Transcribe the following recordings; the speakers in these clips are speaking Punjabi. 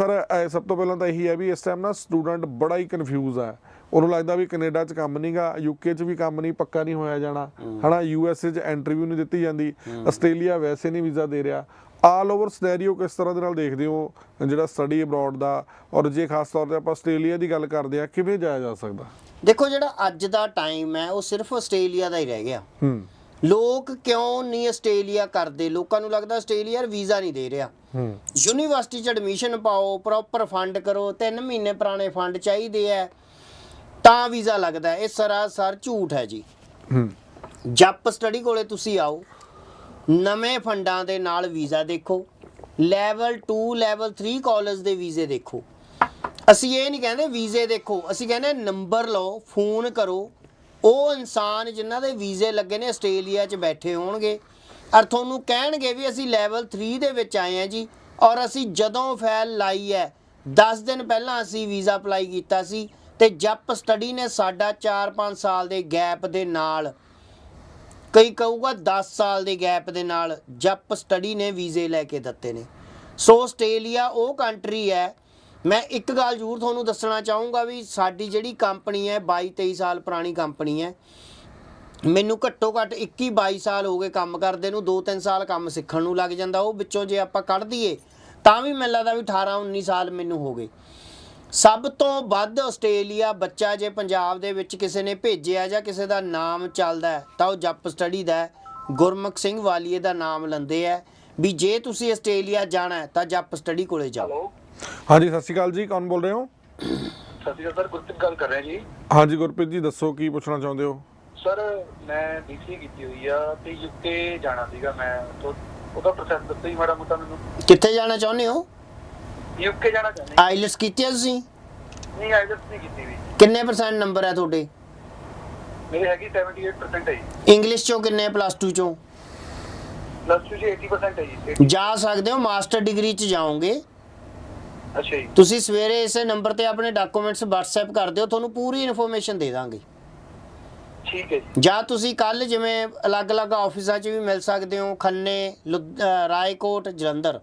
ਸਰ ਸਭ ਤੋਂ ਪਹਿਲਾਂ ਤਾਂ ਇਹੀ ਹੈ ਵੀ ਇਸ ਟਾਈਮ ਨਾ ਸਟੂਡੈਂਟ ਬੜਾ ਹੀ ਕਨਫਿਊਜ਼ ਹੈ। ਉਹਨੂੰ ਲੱਗਦਾ ਵੀ ਕੈਨੇਡਾ 'ਚ ਕੰਮ ਨਹੀਂਗਾ ਯੂਕੇ 'ਚ ਵੀ ਕੰਮ ਨਹੀਂ ਪੱਕਾ ਨਹੀਂ ਹੋਇਆ ਜਾਣਾ। ਹਨਾ ਯੂਐਸਏ 'ਚ ਇੰਟਰਵਿਊ ਨਹੀਂ ਦਿੱਤੀ ਜਾਂਦੀ। ਆਸਟ੍ਰੇਲੀਆ ਵੈਸੇ ਨਹੀਂ ਵੀਜ਼ਾ ਦੇ ਰਿਹਾ। ਆਲ ਓਵਰ ਸਿਨੈਰੀਓ ਕਿਸ ਤਰ੍ਹਾਂ ਦੇ ਨਾਲ ਦੇਖਦੇ ਹੋ? ਜਿਹੜਾ ਸਟੱਡੀ ਅਬਰੋਡ ਦਾ ਔਰ ਜੇ ਖਾਸ ਤੌਰ ਤੇ ਆਪਾਂ ਆਸਟ੍ਰੇਲੀਆ ਦੀ ਗੱਲ ਕਰਦੇ ਆ ਕਿਵੇਂ ਜਾਇਆ ਜਾ ਸਕਦਾ? ਦੇਖੋ ਜਿਹੜਾ ਅੱਜ ਦਾ ਟਾਈਮ ਹੈ ਉਹ ਸਿਰਫ ਆਸਟ੍ਰੇਲੀਆ ਦਾ ਹੀ ਰਹਿ ਗਿਆ। ਹੂੰ। ਲੋਕ ਕਿਉਂ ਨਹੀਂ ਆਸਟ੍ਰੇਲੀਆ ਕਰਦੇ? ਲੋਕਾਂ ਨੂੰ ਲੱਗਦਾ ਆਸਟ੍ਰੇਲੀਆ ਵੀਜ਼ਾ ਨਹੀਂ ਦੇ ਰਿਹਾ। ਯੂਨੀਵਰਸਿਟੀ 'ਚ ਐਡਮਿਸ਼ਨ ਪਾਓ ਪ੍ਰੋਪਰ ਫੰਡ ਕਰੋ 3 ਮਹੀਨੇ ਪੁਰਾਣੇ ਫੰਡ ਚਾਹੀਦੇ ਆ ਤਾਂ ਵੀਜ਼ਾ ਲੱਗਦਾ। ਇਹ ਸਰਾਸਰ ਝੂਠ ਹੈ ਜੀ। ਜੱਪ ਸਟੱਡੀ ਕੋਲੇ ਤੁਸੀਂ ਆਓ ਨਵੇਂ ਫੰਡਾਂ ਦੇ ਨਾਲ ਵੀਜ਼ਾ ਦੇਖੋ ਲੈਵਲ 2 ਲੈਵਲ 3 ਕਾਲਜ ਦੇ ਵੀਜ਼ੇ ਦੇਖੋ। ਅਸੀਂ ਇਹ ਨਹੀਂ ਕਹਿੰਦੇ ਵੀਜ਼ੇ ਦੇਖੋ ਅਸੀਂ ਕਹਿੰਦੇ ਨੰਬਰ ਲਓ ਫੋਨ ਕਰੋ ਉਹ ਇਨਸਾਨ ਜਿਨ੍ਹਾਂ ਦੇ ਵੀਜ਼ੇ ਲੱਗੇ ਨੇ ਆਸਟ੍ਰੇਲੀਆ 'ਚ ਬੈਠੇ ਹੋਣਗੇ। ਔਰ ਤੁਹਾਨੂੰ ਕਹਿਣਗੇ ਵੀ ਅਸੀਂ ਲੈਵਲ 3 ਦੇ ਵਿੱਚ ਆਏ ਆ ਜੀ, ਔਰ ਅਸੀਂ ਜਦੋਂ ਫਾਈਲ ਲਾਈ ਹੈ 10 ਦਿਨ ਪਹਿਲਾਂ ਅਸੀਂ ਵੀਜ਼ਾ ਅਪਲਾਈ ਕੀਤਾ ਸੀ ਤੇ ਜੱਪ ਸਟੱਡੀ ਨੇ ਸਾਡਾ 4-5 ਸਾਲ ਦੇ ਗੈਪ ਦੇ ਨਾਲ, ਕਈ ਕਹੂਗਾ 10 ਸਾਲ ਦੇ ਗੈਪ ਦੇ ਨਾਲ ਜੱਪ ਸਟੱਡੀ ਨੇ ਵੀਜ਼ੇ ਲੈ ਕੇ ਦਿੱਤੇ ਨੇ। ਸੋ ਆਸਟ੍ਰੇਲੀਆ ਉਹ ਕੰਟਰੀ ਹੈ ਮੈਂ ਇੱਕ ਗੱਲ ਜ਼ਰੂਰ ਤੁਹਾਨੂੰ ਦੱਸਣਾ ਚਾਹੂੰਗਾ ਵੀ ਸਾਡੀ ਜਿਹੜੀ ਕੰਪਨੀ ਹੈ 22 23 ਸਾਲ ਪੁਰਾਣੀ ਕੰਪਨੀ ਹੈ, ਮੈਨੂੰ ਘੱਟੋ ਘੱਟ 21 22 ਸਾਲ ਹੋ ਗਏ ਕੰਮ ਕਰਦੇ ਨੂੰ 2-3 ਸਾਲ ਕੰਮ ਸਿੱਖਣ ਨੂੰ ਲੱਗ ਜਾਂਦਾ, ਉਹ ਵਿੱਚੋਂ ਜੇ ਆਪਾਂ ਕੱਢ ਦਈਏ, ਤਾਂ ਵੀ ਮੈਨੂੰ ਲੱਗਦਾ ਵੀ 18 19 ਸਾਲ ਮੈਨੂੰ ਹੋ ਗਏ। ਸਭ ਤੋਂ ਵੱਧ ਆਸਟ੍ਰੇਲੀਆ ਬੱਚਾ ਜੇ ਪੰਜਾਬ ਦੇ ਵਿੱਚ ਕਿਸੇ ਨੇ ਭੇਜਿਆ ਜਾਂ ਕਿਸੇ ਦਾ ਨਾਮ ਚੱਲਦਾ ਤਾਂ ਉਹ ਜੱਪ ਸਟੱਡੀ ਦਾ ਗੁਰਮੁਖ ਸਿੰਘ ਵਾਲੀਏ ਦਾ ਨਾਮ ਲੰਦੇ ਆ ਵੀ ਜੇ ਤੁਸੀਂ ਆਸਟ੍ਰੇਲੀਆ ਜਾਣਾ ਤਾਂ ਜੱਪ ਸਟੱਡੀ ਕੋਲੇ ਜਾਓ। ਹਾਂਜੀ ਸਤਿ ਸ਼੍ਰੀ ਅਕਾਲ ਜੀ ਕੌਣ ਬੋਲ ਰਹੇ ਹੋ? ਸਤਿ ਸ਼੍ਰੀ ਅਕਾਲ ਸਰ ਗੁਰਪ੍ਰੀਤ ਗੱਲ ਕਰ ਰਿਹਾ ਜੀ। ਹਾਂਜੀ ਗੁਰਪ੍ਰੀਤ ਜੀ ਦੱਸੋ ਕੀ ਪੁੱਛਣਾ ਚਾਹੁੰਦੇ ਹੋ? ਸਰ ਮੈਂ ਬੀਸੀ ਕੀਤੀ ਹੋਈ ਆ ਤੇ ਯੂਕੇ ਜਾਣਾ ਸੀਗਾ ਮੈਂ ਤੋਂ ਉਹਦਾ ਪ੍ਰੋਸੈਸ ਦੱਸੋ ਜੀ ਮਾੜਾ ਮੋਟਾ ਮੈਨੂੰ। ਕਿੱਥੇ ਜਾਣਾ ਚਾਹੁੰਦੇ ਹੋ? ਯੂਕੇ ਜਾਣਾ ਚਾਹੁੰਦੇ ਆਈਲਟਸ ਕੀਤੀ ਹੈ ਤੁਸੀਂ? ਨਹੀਂ ਆਈਲਟਸ ਨਹੀਂ ਕੀਤੀ ਵੀ। ਕਿੰਨੇ ਪਰਸੈਂਟ ਨੰਬਰ ਹੈ ਤੁਹਾਡੇ? ਮੇਰੇ ਹੈਗੀ 78% ਹੈ ਜੀ। ਇੰਗਲਿਸ਼ ਚੋਂ ਕਿੰਨੇ ਪਲੱਸ 2 ਚੋਂ? ਪਲੱਸ 2 ਜੀ 80% ਹੈ ਜੀ। 80 ਜਾ ਸਕਦੇ ਹੋ ਮਾਸਟਰ ਡਿਗਰੀ ਚ ਜਾਓਗੇ। ਅੱਛਾ ਜੀ। ਤੁਸੀਂ ਸਵੇਰੇ ਇਸੇ ਨੰਬਰ ਤੇ ਆਪਣੇ ਡਾਕੂਮੈਂਟਸ WhatsApp ਕਰ ਦਿਓ ਤੁਹਾਨੂੰ ਪੂਰੀ ਇਨਫੋਰਮੇਸ਼ਨ ਦੇ ਦਾਂਗੇ। ਠੀਕ ਹੈ ਜੀ। ਜਾਂ ਤੁਸੀਂ ਕੱਲ ਜਿਵੇਂ ਅਲੱਗ-ਅਲੱਗ ਆਫਿਸਾਂ 'ਚ ਵੀ ਮਿਲ ਸਕਦੇ ਹੋ ਖੰਨੇ ਰਾਏਕੋਟ ਜਲੰਧਰ।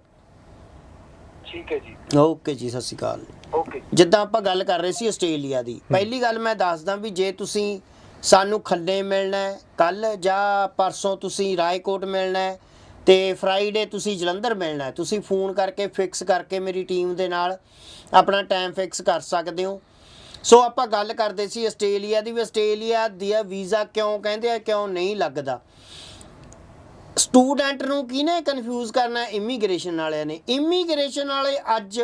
ਠੀਕ ਹੈ ਜੀ। ਓਕੇ ਜੀ ਸਤਿ ਸ਼੍ਰੀ ਅਕਾਲ। ਓਕੇ। ਜਿੱਦਾਂ ਆਪਾਂ ਗੱਲ ਕਰ ਰਹੇ ਸੀ ਆਸਟ੍ਰੇਲੀਆ ਦੀ ਪਹਿਲੀ ਗੱਲ ਮੈਂ ਦੱਸਦਾ ਵੀ ਜੇ ਤੁਸੀਂ ਸਾਨੂੰ ਖੰਨੇ ਮਿਲਣਾ ਹੈ ਕੱਲ ਜਾਂ ਪਰਸੋਂ ਤੁਸੀਂ ਰਾਏਕੋਟ ਮਿਲਣਾ ਹੈ ਤੇ ਫਰਾਈਡੇ ਤੁਸੀਂ ਜਲੰਧਰ ਮਿਲਣਾ ਹੈ। ਤੁਸੀਂ ਫੋਨ ਕਰਕੇ ਫਿਕਸ ਕਰਕੇ ਮੇਰੀ ਟੀਮ ਦੇ ਨਾਲ ਆਪਣਾ ਟਾਈਮ ਫਿਕਸ ਕਰ ਸਕਦੇ ਹੋ। ਸੋ ਆਪਾਂ ਗੱਲ ਕਰਦੇ ਸੀ ਆਸਟ੍ਰੇਲੀਆ ਦੀ ਵੀ ਆਸਟ੍ਰੇਲੀਆ ਦੀ ਵੀਜ਼ਾ ਕਿਉਂ ਕਹਿੰਦੇ ਆ, ਕਿਉਂ ਨਹੀਂ ਲੱਗਦਾ। ਸਟੂਡੈਂਟ ਨੂੰ ਕਿਹਨੇ ਕਨਫਿਊਜ਼ ਕਰਨਾ ਇਮੀਗ੍ਰੇਸ਼ਨ ਵਾਲਿਆਂ ਨੇ। ਇਮੀਗ੍ਰੇਸ਼ਨ ਵਾਲੇ ਅੱਜ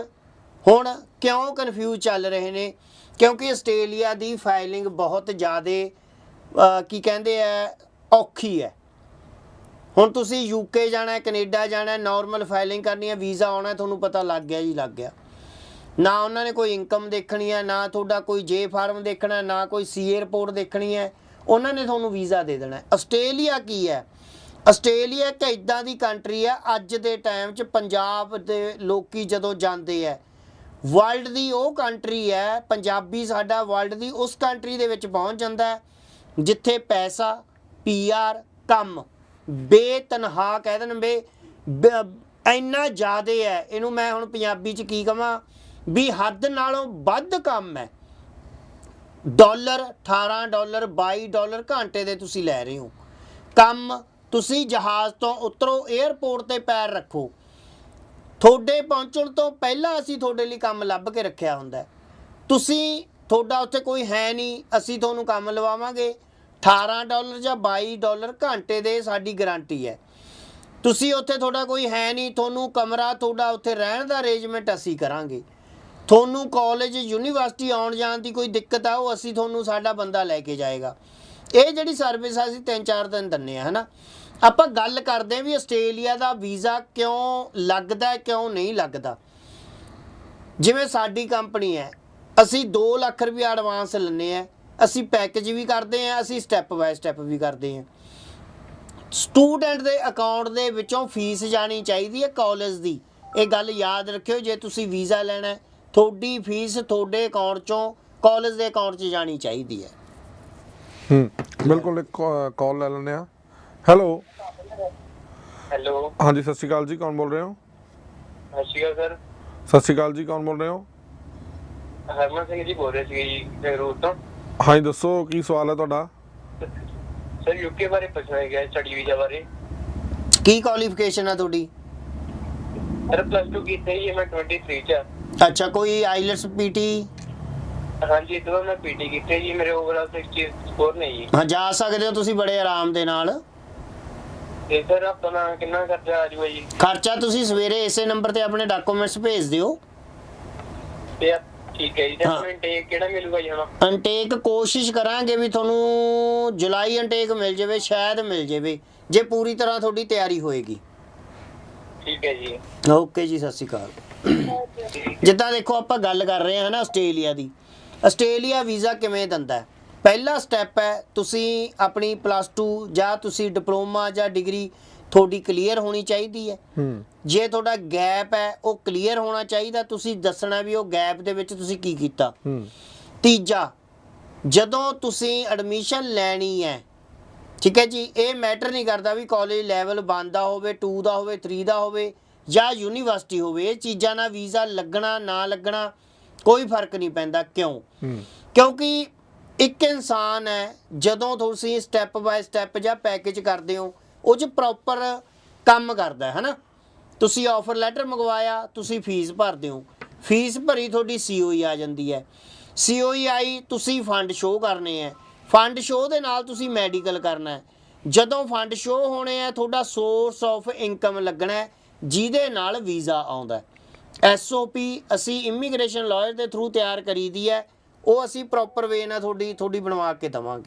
ਹੁਣ ਕਿਉਂ ਕਨਫਿਊਜ਼ ਚੱਲ ਰਹੇ ਨੇ? ਕਿਉਂਕਿ ਆਸਟ੍ਰੇਲੀਆ ਦੀ ਫਾਈਲਿੰਗ ਬਹੁਤ ਜ਼ਿਆਦਾ ਕੀ ਕਹਿੰਦੇ ਆ, ਔਖੀ ਹੈ। ਹੁਣ ਤੁਸੀਂ ਯੂਕੇ ਜਾਣਾ ਹੈ, ਕੈਨੇਡਾ ਜਾਣਾ ਹੈ ਨਾਰਮਲ ਫਾਈਲਿੰਗ ਕਰਨੀ ਹੈ, ਵੀਜ਼ਾ ਆਉਣਾ ਤੁਹਾਨੂੰ ਪਤਾ ਲੱਗ ਗਿਆ ਜੀ, ਲੱਗ ਗਿਆ। ਨਾ ਉਹਨਾਂ ਨੇ ਕੋਈ ਇਨਕਮ ਦੇਖਣੀ ਹੈ, ਨਾ ਤੁਹਾਡਾ ਕੋਈ ਜੇ ਫਾਰਮ ਦੇਖਣਾ ਨਾ ਕੋਈ ਸੀ ਰਿਪੋਰਟ ਦੇਖਣੀ ਹੈ, ਉਹਨਾਂ ਨੇ ਤੁਹਾਨੂੰ ਵੀਜ਼ਾ ਦੇ ਦੇਣਾ ਆਸਟ੍ਰੇਲੀਆ ਕੀ ਹੈ? ਆਸਟ੍ਰੇਲੀਆ ਇੱਕ ਇਦਾਂ ਦੀ ਕੰਟਰੀ ਹੈ, ਅੱਜ ਦੇ ਟਾਈਮ 'ਚ ਪੰਜਾਬ ਦੇ ਲੋਕੀ ਜਦੋਂ ਜਾਂਦੇ ਹੈ ਵਰਲਡ ਦੀ ਉਹ ਕੰਟਰੀ ਹੈ, ਪੰਜਾਬੀ ਸਾਡਾ ਵਰਲਡ ਦੀ ਉਸ ਕੰਟਰੀ ਦੇ ਵਿੱਚ ਪਹੁੰਚ ਜਾਂਦਾ ਜਿੱਥੇ ਪੈਸਾ ਪੀਆਰ ਕੰਮ ਬੇਤਨਹਾ ਕਹਿ ਦੇਣ ਬੇ, ਬ- ਇੰਨਾ ਜ਼ਿਆਦੇ ਹੈ ਇਹਨੂੰ ਮੈਂ ਹੁਣ ਪੰਜਾਬੀ 'ਚ ਕੀ ਕਹਾਂ ਵੀ ਹੱਦ ਨਾਲੋਂ ਵੱਧ ਕੰਮ ਹੈ ਡਾਲਰ 18 ਡਾਲਰ 22 ਡਾਲਰ ਘੰਟੇ ਦੇ ਤੁਸੀਂ ਲੈ ਰਹੇ ਹੋ। ਕੰਮ ਤੁਸੀਂ ਜਹਾਜ਼ ਤੋਂ ਉਤਰੋ 에ਅਰਪੋਰਟ ਤੇ ਪੈਰ ਰੱਖੋ। ਤੁਹਾਡੇ ਪਹੁੰਚਣ ਤੋਂ ਪਹਿਲਾਂ ਅਸੀਂ ਤੁਹਾਡੇ ਲਈ ਕੰਮ ਲੱਭ ਕੇ ਰੱਖਿਆ ਹੁੰਦਾ ਤੁਸੀਂ, ਤੁਹਾਡਾ ਉੱਥੇ ਕੋਈ ਹੈ ਨਹੀਂ, ਅਸੀਂ ਤੁਹਾਨੂੰ ਕੰਮ ਲਵਾਵਾਂਗੇ। 18 ਡਾਲਰ ਜਾਂ 22 ਡਾਲਰ ਘੰਟੇ ਦੇ ਸਾਡੀ ਗਾਰੰਟੀ ਹੈ। ਤੁਸੀਂ ਉੱਥੇ ਤੁਹਾਡਾ ਕੋਈ ਹੈ ਨਹੀਂ, ਤੁਹਾਨੂੰ ਕਮਰਾ, ਤੁਹਾਡਾ ਉੱਥੇ ਰਹਿਣ ਦਾ ਅਰੇਂਜਮੈਂਟ ਅਸੀਂ ਕਰਾਂਗੇ। ਤੁਹਾਨੂੰ ਕਾਲਜ ਯੂਨੀਵਰਸਿਟੀ ਆਉਣ ਜਾਣ ਦੀ ਕੋਈ ਦਿੱਕਤ ਆ, ਉਹ ਅਸੀਂ ਤੁਹਾਨੂੰ ਸਾਡਾ ਬੰਦਾ ਲੈ ਕੇ ਜਾਏਗਾ। ਇਹ ਜਿਹੜੀ ਸਰਵਿਸ ਆ, ਅਸੀਂ 3-4 ਦਿਨ ਦਿੰਨੇ ਆ, ਹਨਾ? ਆਪਾਂ ਗੱਲ ਕਰਦੇ ਹਾਂ ਵੀ ਆਸਟ੍ਰੇਲੀਆ ਦਾ ਵੀਜ਼ਾ ਕਿਉਂ ਲੱਗਦਾ, ਕਿਉਂ ਨਹੀਂ ਲੱਗਦਾ। ਜਿਵੇਂ ਸਾਡੀ ਕੰਪਨੀ ਹੈ, ਅਸੀਂ 2 ਲੱਖ ਰੁਪਏ ਐਡਵਾਂਸ ਲੈਂਦੇ ਆ ਅਸੀਂ ਪੈਕੇਜ ਵੀ ਕਰਦੇ ਆ ਅਸੀਂ ਸਟੈਪ ਬਾਏ ਸਟੈਪ ਵੀ ਕਰਦੇ ਆ ਸਟੂਡੈਂਟ ਦੇ ਅਕਾਊਂਟ ਦੇ ਵਿੱਚੋਂ ਫੀਸ ਜਾਣੀ ਚਾਹੀਦੀ ਹੈ ਕਾਲਜ ਦੀ। ਇਹ ਗੱਲ ਯਾਦ ਰੱਖਿਓ ਜੇ ਤੁਸੀਂ ਵੀਜ਼ਾ ਲੈਣਾ ਹੈ, ਤੁਹਾਡੀ ਫੀਸ ਤੁਹਾਡੇ ਅਕਾਊਂਟ ਚੋਂ ਕਾਲਜ ਦੇ ਅਕਾਊਂਟ 'ਚ ਜਾਣੀ ਚਾਹੀਦੀ ਹੈ। ਹੂੰ ਬਿਲਕੁਲ ਇੱਕ ਕਾਲ ਲੈ ਲੈਂਦੇ ਆ ਹੈਲੋ ਹੈਲੋ ਹਾਂਜੀ ਸਤਿ ਸ਼੍ਰੀ ਅਕਾਲ ਜੀ ਕੌਣ ਬੋਲ ਰਹੇ ਹੋ? ਸਤਿ ਸ਼੍ਰੀ ਅਕਾਲ ਸਰ। ਸਤਿ ਸ਼੍ਰੀ ਅਕਾਲ ਜੀ ਕੌਣ ਬੋਲ ਰਹੇ ਹੋ? ਹਰਮਨ ਸਿੰਘ ਜੀ ਬੋਲ ਰਹੇ ਸੀ ਜੀ ਜਗਰੂਟ ਤੋਂ। ਹਾਂਜੀ ਦੱਸੋ ਕੀ ਸਵਾਲ ਹੈ ਤੁਹਾਡਾ? ਸਰ ਯੂਕੇ ਬਾਰੇ ਪੁੱਛਣਾ ਗਿਆ ਸਟੱਡੀ ਵੀਜ਼ਾ ਬਾਰੇ। ਕੀ ਕੁਆਲੀਫਿਕੇਸ਼ਨ ਆ ਤੁਹਾਡੀ? ਸਰ ਪਲੱਸ 2 ਕੀਤੀ ਜੀ ਮੈਂ 23 ਚ ਅੱਛਾ ਕੋਈ ਆਈਲਟਸ ਪੀਟੀ ਹਾਂਜੀ ਇਦੋਂ ਮੈਂ ਪੀਟੀ ਕੀਤੀ ਜੀ ਮੇਰੇ ਓਵਰਆਲ 60 ਸਕੋਰ ਨੇ ਜੀ। ਹਾਂ ਜਾ ਸਕਦੇ ਹੋ ਤੁਸੀਂ ਬੜੇ ਆਰਾਮ ਦੇ ਨਾਲ। ਤੇ ਸਰ ਆਪਣਾ ਕਿੰਨਾ ਖਰਚਾ ਆ ਜੂਗਾ ਜੀ? ਖਰਚਾ ਤੁਸੀਂ ਸਵੇਰੇ ਇਸੇ ਨੰਬਰ ਤੇ ਆਪਣੇ ਡਾਕੂਮੈਂਟਸ ਭੇਜ ਦਿਓ। ਤੇ ਠੀਕ ਹੈ ਜੀ ਤੇ ਹਾਂ। ਆਪਣਾ intake ਕਿਹੜਾ ਮਿਲੂਗਾ ਜੀ ਹੁਣ? ਅਨਟੇਕ ਕੋਸ਼ਿਸ਼ ਕਰਾਂਗੇ ਵੀ ਤੁਹਾਨੂੰ ਜੁਲਾਈ ਅਨਟੇਕ ਮਿਲ ਜਾਵੇ ਸ਼ਾਇਦ ਮਿਲ ਜਾਵੇ ਜੇ ਪੂਰੀ ਤਰ੍ਹਾਂ ਤੁਹਾਡੀ ਤਿਆਰੀ ਹੋਏਗੀ। ਠੀਕ ਹੈ ਜੀ। ਓਕੇ ਜੀ ਸਤਿ ਸ਼੍ਰੀ ਅਕਾਲ। ਜਿੱਦਾਂ ਦੇਖੋ ਆਪਾਂ ਗੱਲ ਕਰ ਰਹੇ ਹਾਂ ਨਾ ਆਸਟ੍ਰੇਲੀਆ ਦੀ। ਆਸਟ੍ਰੇਲੀਆ ਵੀਜ਼ਾ ਕਿਵੇਂ ਦਿੰਦਾ ਹੈ? ਪਹਿਲਾ ਸਟੈਪ ਹੈ ਤੁਸੀਂ ਆਪਣੀ ਪਲੱਸ 2 ਜਾਂ ਤੁਸੀਂ ਡਿਪਲੋਮਾ ਜਾਂ ਡਿਗਰੀ ਤੁਹਾਡੀ ਕਲੀਅਰ ਹੋਣੀ ਚਾਹੀਦੀ ਹੈ। ਹੂੰ। ਜੇ ਤੁਹਾਡਾ ਗੈਪ ਹੈ ਉਹ ਕਲੀਅਰ ਹੋਣਾ ਚਾਹੀਦਾ। ਤੁਸੀਂ ਦੱਸਣਾ ਵੀ ਉਹ ਗੈਪ ਦੇ ਵਿੱਚ ਤੁਸੀਂ ਕੀ ਕੀਤਾ। ਹੂੰ। ਤੀਜਾ ਜਦੋਂ ਤੁਸੀਂ ਐਡਮਿਸ਼ਨ ਲੈਣੀ ਹੈ ਠੀਕ ਹੈ ਜੀ ਇਹ ਮੈਟਰ ਨਹੀਂ ਕਰਦਾ ਵੀ ਕਾਲਜ ਲੈਵਲ 1 ਦਾ ਹੋਵੇ 2 ਦਾ ਹੋਵੇ 3 ਦਾ ਹੋਵੇ ਜਾਂ ਯੂਨੀਵਰਸਿਟੀ ਹੋਵੇ ਇਹ ਚੀਜ਼ਾਂ ਨਾਲ ਵੀਜ਼ਾ ਲੱਗਣਾ ਨਾ ਲੱਗਣਾ ਕੋਈ ਫ਼ਰਕ ਨਹੀਂ ਪੈਂਦਾ। ਕਿਉਂ? ਕਿਉਂਕਿ ਇੱਕ ਇਨਸਾਨ ਹੈ ਜਦੋਂ ਤੁਸੀਂ ਸਟੈਪ ਬਾਏ ਸਟੈਪ ਜਾਂ ਪੈਕੇਜ ਕਰਦੇ ਹੋ ਉਹ 'ਚ ਪ੍ਰੋਪਰ ਕੰਮ ਕਰਦਾ ਹੈ, ਹਨਾ? ਤੁਸੀਂ ਆਫਰ ਲੈਟਰ ਮੰਗਵਾਇਆ, ਤੁਸੀਂ ਫੀਸ ਭਰਦੇ ਹੋ। ਫੀਸ ਭਰੀ ਤੁਹਾਡੀ ਸੀਓਈ ਆ ਜਾਂਦੀ ਹੈ। ਸੀਓਈ ਆਈ, ਤੁਸੀਂ ਫੰਡ ਸ਼ੋਅ ਕਰਨੇ ਹੈ। ਫੰਡ ਸ਼ੋਅ ਦੇ ਨਾਲ ਤੁਸੀਂ ਮੈਡੀਕਲ ਕਰਨਾ ਹੈ। ਜਦੋਂ ਫੰਡ ਸ਼ੋਅ ਹੋਣੇ ਆ ਤੁਹਾਡਾ ਸੋਰਸ ਆਫ ਇਨਕਮ ਲੱਗਣਾ ਜਿਹਦੇ ਨਾਲ ਵੀਜ਼ਾ ਆਉਂਦਾ ਹੈ। ਐਸਓਪੀ ਅਸੀਂ ਇਮੀਗ੍ਰੇਸ਼ਨ ਲਾਇਰ ਦੇ ਥਰੂ ਤਿਆਰ ਕਰੀਦੀ ਹੈ, ਉਹ ਅਸੀਂ ਪ੍ਰੋਪਰ ਵੇ ਨਾਲ ਤੁਹਾਡੀ ਤੁਹਾਡੀ ਬਣਵਾ ਕੇ ਦਵਾਂਗੇ।